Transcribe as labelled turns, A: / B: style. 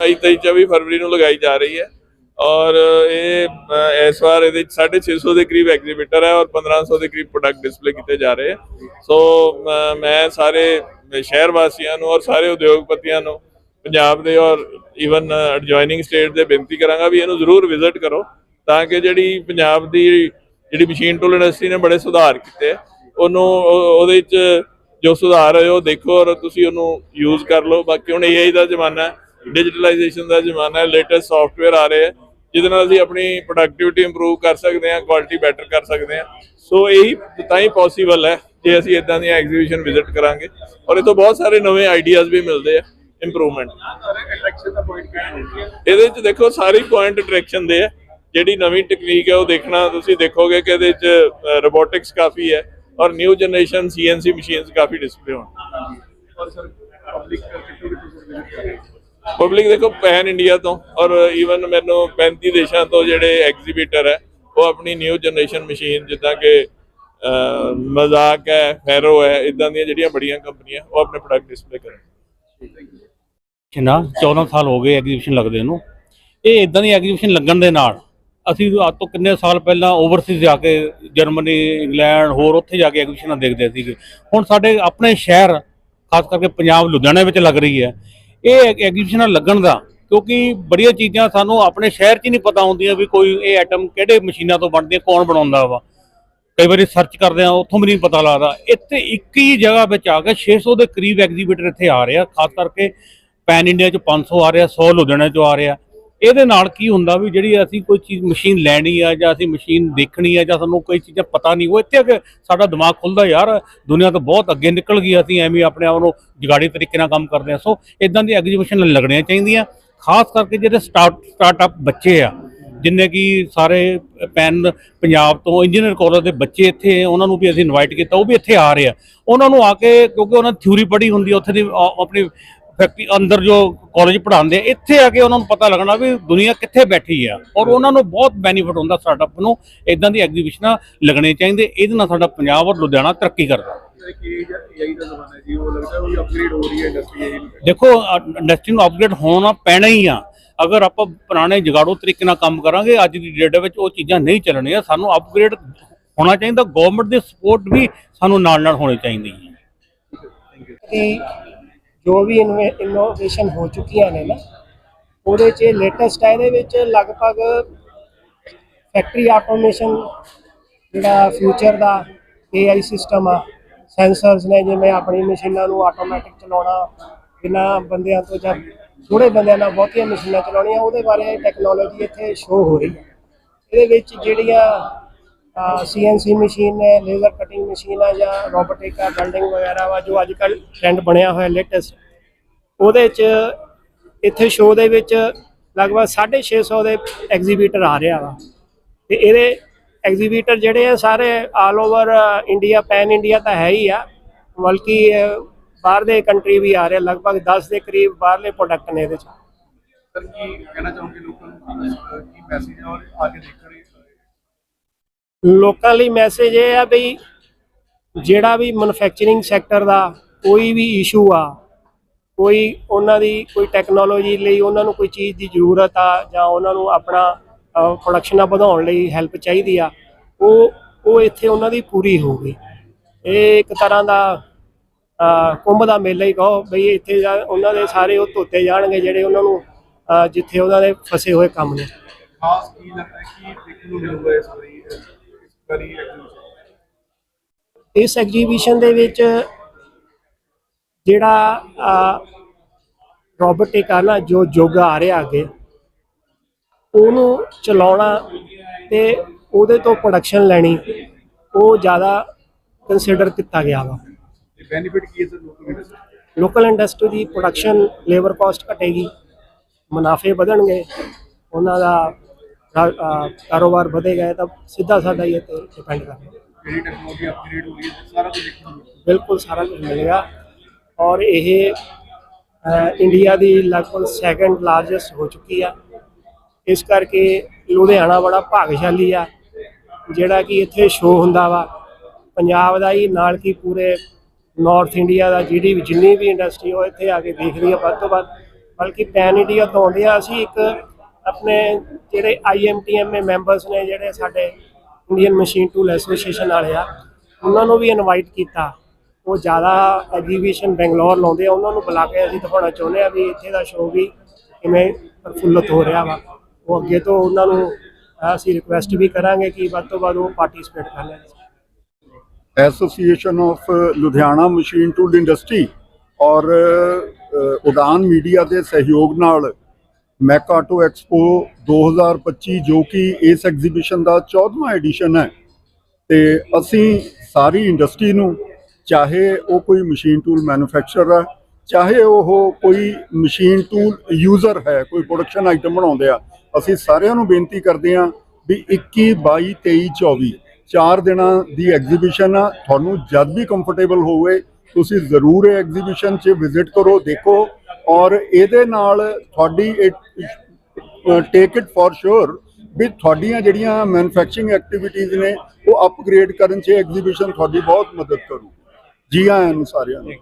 A: 23 24 ਫਰਵਰੀ ਨੂੰ ਲਗਾਈ ਜਾ ਰਹੀ ਹੈ। ਔਰ ਇਹ ਇਸ ਵਾਰ ਇਹਦੇ ਵਿੱਚ 650 ਦੇ ਕਰੀਬ ਐਗਜ਼ੀਬਿਟਰ ਹੈ ਔਰ 1500 ਦੇ ਕਰੀਬ ਪ੍ਰੋਡਕਟ ਡਿਸਪਲੇ ਕੀਤੇ ਜਾ ਰਹੇ ਹੈ। ਸੋ ਅ, ਮੈਂ ਸਾਰੇ ਸ਼ਹਿਰ ਵਾਸੀਆਂ ਨੂੰ ਔਰ ਸਾਰੇ ਉਦਯੋਗਪਤੀਆਂ ਨੂੰ ਪੰਜਾਬ ਦੇ ਔਰ ਈਵਨ ਐਡਜੋਇਨਿੰਗ ਸਟੇਟ ਦੇ ਬੇਨਤੀ ਕਰਾਂਗਾ ਵੀ ਇਹਨੂੰ ਜ਼ਰੂਰ ਵਿਜ਼ਿਟ ਕਰੋ ਤਾਂ ਕਿ ਜਿਹੜੀ ਪੰਜਾਬ ਦੀ ਜਿਹੜੀ ਮਸ਼ੀਨ ਟੂਲ ਇੰਡਸਟਰੀ ਨੇ ਬੜੇ ਸੁਧਾਰ ਕੀਤੇ। ਉਹਨੂੰ ਉਹ- ਉਹਦੇ ਵਿੱਚ ਜੋ ਸੁਧਾਰ ਹੋਏ ਉਹ ਦੇਖੋ ਔਰ ਤੁਸੀਂ ਉਹਨੂੰ ਯੂਜ਼ ਕਰ ਲਓ। ਬਾਕੀ ਹੁਣ AI ਦਾ ਜ਼ਮਾਨਾ ਹੈ। ਡਿਜੀਟਲਾਈਜੇਸ਼ਨ ਦਾ ਜ਼ਮਾਨਾ ਹੈ ਲੇਟੈਸਟ ਸੌਫਟਵੇਅਰ ਆ ਰਹੇ ਹੈ, ਜਿਹਦੇ ਨਾਲ ਅਸੀਂ ਆਪਣੀ ਪ੍ਰੋਡਕਟਿਵਿਟੀ ਇੰਪਰੂਵ ਕਰ ਸਕਦੇ ਹਾਂ ਕੁਆਲਿਟੀ ਬੈਟਰ ਕਰ ਸਕਦੇ ਹਾਂ। ਸੋ ਇਹੀ ਤਾਂ ਹੀ ਪੋਸੀਬਲ ਹੈ ਜੇ ਅਸੀਂ ਇਦਾਂ ਦੀਆਂ ਐਗਜ਼ੀਬਿਸ਼ਨ ਵਿਜ਼ਿਟ ਕਰਾਂਗੇ ਔਰ ਇਹ ਤੋਂ ਬਹੁਤ ਸਾਰੇ ਨਵੇਂ ਆਈਡੀਆਜ਼ ਵੀ ਮਿਲਦੇ ਆ ਇੰਪਰੂਵਮੈਂਟ ਇਹਦੇ ਵਿੱਚ ਦੇਖੋ, ਸਾਰੇ ਪੁਆਇੰਟ ਅਟਰੈਕਸ਼ਨ ਦੇ ਆ, ਜਿਹੜੀ ਨਵੀਂ ਟੈਕਨੀਕ ਹੈ, ਉਹ ਦੇਖਣਾ, ਤੁਸੀਂ ਦੇਖੋਗੇ ਕਿ ਇਹਦੇ ਵਿੱਚ ਰੋਬੋਟਿਕਸ ਕਾਫੀ ਹੈ ਔਰ ਨਿਊ ਜਨਰੇਸ਼ਨ ਸੀਐਨਸੀ ਮਸ਼ੀਨਸ ਕਾਫੀ ਡਿਸਪਲੇ ਹੋਣ।
B: ਔਰ ਸਰ ਪਬਲਿਕ ਕਿੱਥੋਂ ਕਿੱਥੋਂ
A: ਪਬਲਿਕ ਦੇਖੋ ਪੈਨ ਇੰਡੀਆ ਤੋਂ ਔਰ ਈਵਨ ਮੈਨੂੰ 35 ਦੇਸ਼ਾਂ ਤੋਂ ਜਿਹੜੇ ਐਗਜ਼ੀਬਿਟਰ ਹੈ, ਉਹ ਆਪਣੀ ਨਿਊ ਜਨਰੇਸ਼ਨ ਮਸ਼ੀਨ ਜਿੱਦਾਂ ਕਿ ਮਜ਼ਾਕ ਹੈ ਫੈਰੋ ਹੈ ਇਦਾਂ ਦੀਆਂ ਜਿਹੜੀਆਂ ਬੜੀਆਂ ਕੰਪਨੀਆਂ ਉਹ ਆਪਣੇ ਪ੍ਰੋਡਕਟ ਡਿਸਪਲੇ ਕਰਨ।
C: ਐਗਜ਼ੀਬਿਸ਼ਨ ਨਾ 14 ਸਾਲ ਹੋ ਗਏ ਐਗਜ਼ੀਬਿਸ਼ਨ ਲੱਗਦੇ ਨੂੰ। ਇਹ ਇਦਾਂ ਦੀ ਐਗਜ਼ੀਬਿਸ਼ਨ ਲੱਗਣ ਦੇ ਨਾਲ, ਅਸੀਂ ਅੱਜ ਤੋਂ ਕਿੰਨੇ ਸਾਲ ਪਹਿਲਾਂ ਓਵਰਸੀਜ਼ ਜਾ ਕੇ ਜਰਮਨੀ ਇੰਗਲੈਂਡ ਹੋਰ ਉੱਥੇ ਜਾ ਕੇ ਐਗਜ਼ੀਬਿਸ਼ਨਾਂ ਦੇਖਦੇ ਸੀਗੇ। ਹੁਣ ਸਾਡੇ ਆਪਣੇ ਸ਼ਹਿਰ, ਖਾਸ ਕਰਕੇ ਪੰਜਾਬ, ਲੁਧਿਆਣਾ ਵਿੱਚ ਲੱਗ ਰਹੀ ਹੈ। ਇਹ ਐਗਜ਼ੀਬਿਸ਼ਨਾਂ ਲੱਗਣ ਦਾ, ਕਿਉਂਕਿ ਬੜੀਆਂ ਚੀਜ਼ਾਂ ਸਾਨੂੰ ਆਪਣੇ ਸ਼ਹਿਰ 'ਚ ਹੀ ਨਹੀਂ ਪਤਾ ਹੁੰਦੀਆਂ ਵੀ ਕੋਈ ਇਹ ਆਈਟਮ ਕਿਹੜੇ ਮਸ਼ੀਨਾਂ ਤੋਂ ਬਣਦੀ ਕੌਣ ਬਣਾਉਂਦਾ ਵਾ। ਕਈ ਵਾਰੀ ਸਰਚ ਕਰਦੇ ਆ ਉੱਥੋਂ ਵੀ ਨਹੀਂ ਪਤਾ ਲੱਗਦਾ। ਇੱਥੇ ਇੱਕ ਹੀ ਜਗ੍ਹਾ ਵਿੱਚ ਆ ਕੇ 600 ਦੇ ਕਰੀਬ ਐਗਜ਼ੀਬਿਟਰ ਇੱਥੇ ਆ ਰਹੇ ਆ, ਖਾਸ ਕਰਕੇ ਪੈਨ ਇੰਡੀਆ ਚ 500 ਆ ਰਿਹਾ 100 ਲੁਧਿਆਣਾ ਚ ਆ ਰਿਹਾ। ਇਹਦੇ ਨਾਲ ਕੀ ਹੁੰਦਾ ਵੀ ਜਿਹੜੀ ਅਸੀਂ ਕੋਈ ਚੀਜ਼ ਮਸ਼ੀਨ ਲੈਣੀ ਆ ਜਾਂ ਅਸੀਂ ਮਸ਼ੀਨ ਦੇਖਣੀ ਆ ਜਾਂ ਸਾਨੂੰ ਕੋਈ ਚੀਜ਼ਾਂ ਪਤਾ ਨਹੀਂ, ਉਹ ਇੱਥੇ ਆ ਸਾਡਾ ਦਿਮਾਗ ਖੁੱਲਦਾ ਯਾਰ, ਦੁਨੀਆ ਤੋਂ ਬਹੁਤ ਅੱਗੇ ਨਿਕਲ ਗਈ ਅਸੀਂ, ਐਵੇਂ ਆਪਣੇ ਆਪ ਨੂੰ ਜਗਾੜੀ ਤਰੀਕੇ ਨਾਲ ਕੰਮ ਕਰਦੇ ਆ। ਸੋ ਇਦਾਂ ਦੀ ਐਗਜ਼ੀਬਿਸ਼ਨ ਲੱਗਣੀਆਂ ਚਾਹੀਦੀਆਂ, ਖਾਸ ਕਰਕੇ ਜਿਹੜੇ ਸਟਾਰਟ ਸਟਾਰਟਅਪ ਬੱਚੇ ਆ, ਜਿੰਨੇ ਕਿ ਸਾਰੇ ਪੈਨ ਪੰਜਾਬ ਤੋਂ ਇੰਜੀਨੀਅਰ ਕਾਲਜ ਦੇ ਬੱਚੇ ਇੱਥੇ ਉਹਨਾਂ ਨੂੰ ਵੀ ਅਸੀਂ ਇਨਵਾਈਟ ਕੀਤਾ, ਉਹ ਵੀ ਇੱਥੇ ਆ ਰਹੇ ਆ। ਉਹਨਾਂ ਨੂੰ ਆ ਕੇ, ਕਿਉਂਕਿ ਉਹਨਾਂ ਥਿਊਰੀ ਪੜ੍ਹੀ ਹੁੰਦੀ ਆ, ਉੱਥੇ ਦੀ ਆਪਣੀ ਫੈਕਟਰੀ ਅੰਦਰ ਜੋ ਕਾਲਜ ਪੜ੍ਹਾਉਂਦੇ ਆ, ਇੱਥੇ ਆ ਕੇ ਉਹਨਾਂ ਨੂੰ ਪਤਾ ਲੱਗਣਾ ਵੀ ਦੁਨੀਆ ਕਿੱਥੇ ਬੈਠੀ ਆ। ਔਰ ਉਹਨਾਂ ਨੂੰ ਬਹੁਤ ਬੈਨੀਫਿਟ ਹੁੰਦਾ ਸਟਾਰਟਅਪ ਨੂੰ ਇਦਾਂ ਦੀ ਐਗਜ਼ੀਬਿਸ਼ਨਾਂ ਲੱਗਣੇ ਚਾਹੀਦੇ, ਇਹਦੇ ਨਾਲ ਸਾਡਾ ਪੰਜਾਬ ਔਰ ਲੁਧਿਆਣਾ ਤਰੱਕੀ ਕਰਦਾ। ਦੇਖੋ ਇੰਡਸਟਰੀ ਨੂੰ ਅਪਗ੍ਰੇਡ ਹੋਣਾ ਪੈਣਾ ਹੀ ਆ। ਅਗਰ ਆਪਾਂ ਪੁਰਾਣੇ ਜਗਾੜੂ ਤਰੀਕੇ ਨਾਲ ਕੰਮ ਕਰਾਂਗੇ, ਅੱਜ ਦੀ ਡੇਟ ਵਿੱਚ ਉਹ ਚੀਜ਼ਾਂ ਨਹੀਂ ਚੱਲਣੀਆਂ, ਸਾਨੂੰ ਅਪਗ੍ਰੇਡ ਹੋਣਾ ਚਾਹੀਦਾ। ਗਵਰਨਮੈਂਟ ਦੀ ਸਪੋਰਟ ਵੀ ਸਾਨੂੰ ਨਾਲ ਨਾਲ ਹੋਣੀ ਚਾਹੀਦੀ ਹੈ।
D: ਜੋ ਵੀ ਇਨੋਵੇਸ਼ਨ ਹੋ ਚੁੱਕੀਆਂ ਨੇ ਨਾ, ਉਹਦੇ 'ਚ ਲੇਟੈਸਟ ਹੈ ਇਹਦੇ ਵਿੱਚ ਲਗਭਗ ਫੈਕਟਰੀ ਆਟੋਮੇਸ਼ਨ ਜਿਹੜਾ ਫਿਊਚਰ ਦਾ AI ਸਿਸਟਮ ਆ ਸੈਂਸਰਸ ਨੇ ਜਿਵੇਂ ਆਪਣੀ ਮਸ਼ੀਨਾਂ ਨੂੰ ਆਟੋਮੈਟਿਕ ਚਲਾਉਣਾ, ਬਿਨਾਂ ਬੰਦਿਆਂ ਤੋਂ ਜਾਂ ਥੋੜੇ ਬੰਦਿਆਂ ਨਾਲ ਬਹੁਤੀਆਂ ਮਸ਼ੀਨਾਂ ਚਲਾਉਣੀਆਂ, ਉਹਦੇ ਬਾਰੇ ਟੈਕਨੋਲੋਜੀ ਇੱਥੇ ਸ਼ੋ ਹੋ ਰਹੀ ਹੈ। ਇਹਦੇ ਵਿੱਚ ਜਿਹੜੀਆਂ ਸੀਐਨਸੀ ਮਸ਼ੀਨ ਨੇ ਲੇਜ਼ਰ ਕਟਿੰਗ ਮਸ਼ੀਨ ਆ ਜਾਂ ਰੋਬੋਟਿਕ ਆ ਵੈਲਡਿੰਗ ਵਗੈਰਾ ਵਾ ਜੋ ਅੱਜ ਕੱਲ ਟ੍ਰੈਂਡ ਬਣਿਆ ਹੋਇਆ ਲੇਟੈਸਟ ਉਹਦੇ 'ਚ ਇੱਥੇ ਸ਼ੋਅ ਦੇ ਵਿੱਚ ਲਗਭਗ 650 ਦੇ ਐਗਜ਼ੀਬਿਟਰ ਆ ਰਿਹਾ ਵਾ। ਤੇ ਇਹਦੇ ਐਗਜ਼ੀਬਿਟਰ ਜਿਹੜੇ ਆ ਸਾਰੇ all over India pan India ਤਾਂ ਹੈ ਹੀ ਆ ਬਲਕਿ ਅਹ, ਬਾਹਰ ਦੇ ਕੰਟਰੀ ਵੀ ਆ ਰਹੇ ਲਗਭਗ 10 ਦੇ ਕਰੀਬ ਬਾਹਰਲੇ ਪ੍ਰੋਡਕਟ ਨੇ ਇਹਦੇ 'ਚ।
B: ਸਰ ਕੀ ਕਹਿਣਾ ਚਾਹੋਗੇ ਲੋਕਾਂ ਨੂੰ ਕੀ ਮੈਸੇਜ ਔਰ ਆਗੇ ਦੇਖਣ
D: ਲੋਕਾਂ ਲਈ ਮੈਸੇਜ ਇਹ ਆ ਬਈ ਜਿਹੜਾ ਵੀ ਮੈਨੂਫੈਕਚਰਿੰਗ ਸੈਕਟਰ ਦਾ ਕੋਈ ਵੀ ਇਸ਼ੂ ਆ, ਕੋਈ ਉਹਨਾਂ ਦੀ ਕੋਈ ਟੈਕਨੋਲੋਜੀ ਲਈ ਉਹਨਾਂ ਨੂੰ ਕੋਈ ਚੀਜ਼ ਦੀ ਜ਼ਰੂਰਤ ਆ ਜਾਂ ਉਹਨਾਂ ਨੂੰ ਆਪਣਾ ਪ੍ਰੋਡਕਸ਼ਨ ਵਧਾਉਣ ਲਈ ਹੈਲਪ ਚਾਹੀਦੀ ਆ, ਉਹ ਉਹ ਇੱਥੇ ਉਹਨਾਂ ਦੀ ਪੂਰੀ ਹੋਊਗੀ। ਇਹ ਇੱਕ ਤਰ੍ਹਾਂ ਦਾ ਕੁੰਭ ਦਾ ਮੇਲਾ ਹੀ ਕਹੋ ਬਈ ਇੱਥੇ ਉਹਨਾਂ ਦੇ ਸਾਰੇ ਉਹ ਧੋਤੇ ਜਾਣਗੇ ਜਿਹੜੇ ਉਹਨਾਂ ਨੂੰ ਜਿੱਥੇ ਉਹਨਾਂ ਦੇ ਫਸੇ ਹੋਏ ਕੰਮ ਨੇ।
B: ਖਾਸ ਕੀ ਲੱਗਦਾ ਹੈ ਦੇਖਣ ਨੂੰ ਮਿਲੂਗਾ ਇਸ ਵਾਰੀ? ਇਸ
D: ਐਗਜੀਬਿਸ਼ਨ ਦੇ ਵਿੱਚ ਜਿਹੜਾ ਰੋਬੋਟਿਕ ਆ ਨਾ ਜੋ ਯੁੱਗ ਆ ਰਿਹਾ ਅੱਗੇ ਉਹਨੂੰ ਚਲਾਉਣਾ ਤੇ ਉਹਦੇ ਤੋਂ ਪ੍ਰੋਡਕਸ਼ਨ ਲੈਣੀ ਉਹ ਜ਼ਿਆਦਾ ਕੰਸੀਡਰ ਕੀਤਾ ਗਿਆ ਵਾ।
B: ਬੈਨੀਫਿਟ ਕੀ ਹੈ ਸਰ
D: ਲੋਕਲ ਇੰਡਸਟਰੀ ਦੀ ਪ੍ਰੋਡਕਸ਼ਨ ਲੇਬਰ ਕਾਸਟ ਘਟੇਗੀ ਮੁਨਾਫੇ ਵਧਣਗੇ ਉਹਨਾਂ ਦਾ ਕਾਰੋਬਾਰ ਵਧੇਗਾ ਤਾਂ ਸਿੱਧਾ ਸਾਡਾ ਹੀ ਇਹ ਤੇ ਡਿਪੈਂਡ ਕਰਦਾ
B: ਜਿਹੜੀ ਟੈਕਨੋਲੋਜੀ ਅਪਗ੍ਰੇਡ ਹੋ ਰਹੀ ਹੈ ਸਾਰਾ ਕੁਝ ਦੇਖਣ ਨੂੰ ਮਿਲੂਗਾ
D: ਬਿਲਕੁਲ ਸਾਰਾ ਕੁਝ ਮਿਲੇਗਾ। ਔਰ ਇਹ ਇੰਡੀਆ ਦੀ ਲਗਭਗ ਸੈਕੰਡ ਲਾਰਜੈਸਟ ਹੋ ਚੁੱਕੀ ਆ। ਇਸ ਕਰਕੇ ਲੁਧਿਆਣਾ ਬੜਾ ਭਾਗਸ਼ਾਲੀ ਆ ਜਿਹੜਾ ਕਿ ਇੱਥੇ ਸ਼ੋਅ ਹੁੰਦਾ ਵਾ। ਪੰਜਾਬ ਦਾ ਹੀ ਨਾਲ ਕੀ ਪੂਰੇ ਨਾਰਥ ਇੰਡੀਆ ਦਾ ਜਿਹੜੀ ਵੀ ਜਿੰਨੀ ਵੀ ਇੰਡਸਟਰੀ ਉਹ ਇੱਥੇ ਆ ਕੇ ਦੇਖਦੀ ਆ ਵੱਧ ਤੋਂ ਵੱਧ। ਬਲਕਿ ਪੈਨ ਇੰਡੀਆ ਤੋਂ ਆਉਂਦੇ ਆ ਅਸੀਂ ਇੱਕ ਆਪਣੇ ਜਿਹੜੇ ਆਈਐਮਟੀਐਮਏ ਮੈਂਬਰਸ ਨੇ ਜਿਹੜੇ ਸਾਡੇ ਇੰਡੀਅਨ ਮਸ਼ੀਨ ਟੂਲ ਐਸੋਸੀਏਸ਼ਨ ਵਾਲੇ ਆ ਉਹਨਾਂ ਨੂੰ ਵੀ ਇਨਵਾਈਟ ਕੀਤਾ। ਉਹ ਜ਼ਿਆਦਾ ਐਗਜ਼ੀਬਿਸ਼ਨ ਬੈਂਗਲੌਰ ਲਾਉਂਦੇ ਆ ਉਹਨਾਂ ਨੂੰ ਬੁਲਾ ਕੇ ਅਸੀਂ ਦਿਖਾਉਣਾ ਚਾਹੁੰਦੇ ਆ ਵੀ ਇੱਥੇ ਦਾ ਸ਼ੋਅ ਵੀ ਕਿਵੇਂ ਪ੍ਰਫੁੱਲਤ ਹੋ ਰਿਹਾ ਵਾ। ਉਹ ਅੱਗੇ ਤੋਂ ਉਹਨਾਂ ਨੂੰ ਅਸੀਂ ਰਿਕੁਐਸਟ ਵੀ ਕਰਾਂਗੇ ਕਿ ਵੱਧ ਤੋਂ ਵੱਧ ਉਹ ਪਾਰਟਿਸਿਪੇਟ ਕਰ ਲੈਣ।
E: Association of Ludhiana machine tool industry ਔਰ ਅ, ਉਡਾਨ ਮੀਡੀਆ ਦੇ ਸਹਿਯੋਗ ਨਾਲ ਮੈਕਾਟੋ ਐਕਸਪੋ 2025 ਜੋ ਕਿ ਇਸ ਐਗਜ਼ੀਬਿਸ਼ਨ ਦਾ 14ਵਾਂ ਐਡੀਸ਼ਨ ਹੈ। ਤੇ ਅਸੀਂ ਸਾਰੀ ਇੰਡਸਟਰੀ ਨੂੰ, ਚਾਹੇ ਉਹ ਕੋਈ ਮਸ਼ੀਨ ਟੂਲ ਮੈਨੂਫੈਕਚਰਰ ਹੈ, ਚਾਹੇ ਉਹ ਕੋਈ ਮਸ਼ੀਨ ਟੂਲ ਯੂਜ਼ਰ ਹੈ, ਕੋਈ ਪ੍ਰੋਡਕਸ਼ਨ ਆਈਟਮ ਬਣਾਉਂਦੇ ਆ, ਅਸੀਂ ਸਾਰਿਆਂ ਨੂੰ ਬੇਨਤੀ ਕਰਦੇ ਹਾਂ ਵੀ 21 22 23 24 ਚਾਰ ਦਿਨਾਂ ਦੀ ਐਗਜ਼ੀਬਿਸ਼ਨ ਆ। ਤੁਹਾਨੂੰ ਜਦ ਵੀ ਕੰਫਰਟੇਬਲ ਹੋਵੇ, ਤੁਸੀਂ ਜ਼ਰੂਰ ਇਹ ਐਗਜ਼ੀਬਿਸ਼ਨ 'ਚ ਵਿਜ਼ਿਟ ਕਰੋ, ਦੇਖੋ। ਔਰ ਇਹਦੇ ਨਾਲ ਤੁਹਾਡੀ ਟੇਕ ਇਟ ਫॉर ਸ਼ੋਰ ਵੀ ਤੁਹਾਡੀਆਂ ਜਿਹੜੀਆਂ ਮੈਨੂਫੈਕਚਰਿੰਗ ਐਕਟੀਵਿਟੀਜ਼ ਨੇ, ਉਹ ਅਪਗ੍ਰੇਡ ਕਰਨ 'ਚ ਐਗਜ਼ੀਬਿਸ਼ਨ ਤੁਹਾਡੀ ਬਹੁਤ ਮਦਦ ਕਰੂ। ਜੀ ਆਇਆਂ ਨੂੰ ਸਾਰਿਆਂ ਨੂੰ।